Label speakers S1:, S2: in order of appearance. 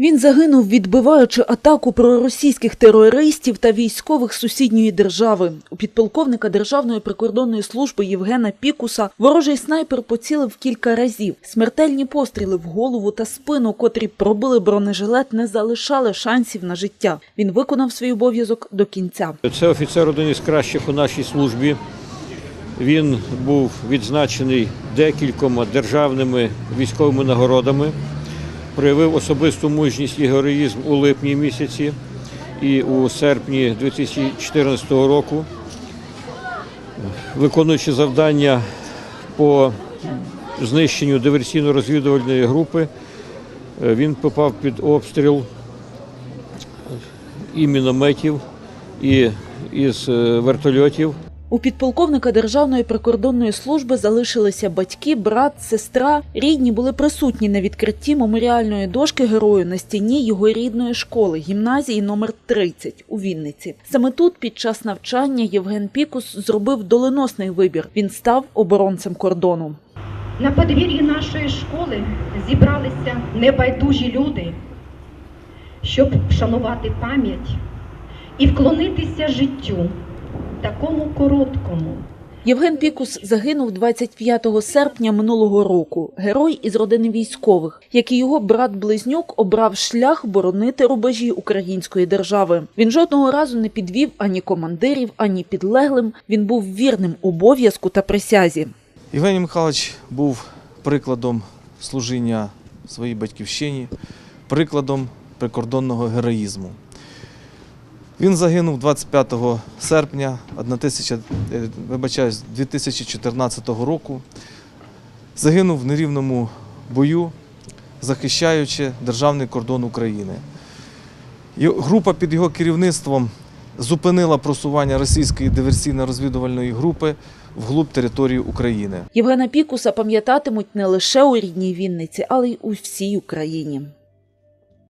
S1: Він загинув, відбиваючи атаку проросійських терористів та військових сусідньої держави. У підполковника Державної прикордонної служби Євгена Пікуса ворожий снайпер поцілив кілька разів. Смертельні постріли в голову та спину, котрі пробили бронежилет, не залишали шансів на життя. Він виконав свій обов'язок до кінця.
S2: Це офіцер один із кращих у нашій службі. Він був відзначений декількома державними військовими нагородами, проявив особисту мужність і героїзм у липні місяці і у серпні 2014 року, виконуючи завдання по знищенню диверсійно-розвідувальної групи, е, він попав під обстріл і мінометів, і із е, вертольотів.
S1: У підполковника Державної прикордонної служби залишилися батьки, брат, сестра. Рідні були присутні на відкритті меморіальної дошки герою на стіні його рідної школи гімназії номер 30 у Вінниці. Саме тут, під час навчання, Євген Пікус зробив доленосний вибір. Він став оборонцем кордону.
S3: На подвір'ї нашої школи зібралися небайдужі люди, щоб вшанувати пам'ять і вклонитися життю, такому короткому.
S1: Євген Пікус загинув 25 серпня минулого року. Герой із родини військових, як і його брат-близнюк, обрав шлях боронити рубежі української держави. Він жодного разу не підвів ані командирів, ані підлеглим. Він був вірним обов'язку та присязі.
S4: Євгеній Михайлович був прикладом служіння своїй батьківщині, прикладом прикордонного героїзму. Він загинув 25 серпня 1000, е, 2014 року. Загинув в нерівному бою, захищаючи державний кордон України. Група під його керівництвом зупинила просування російської диверсійно-розвідувальної групи вглуб території України.
S1: Євгена Пікуса пам'ятатимуть не лише у рідній Вінниці, але й у всій Україні.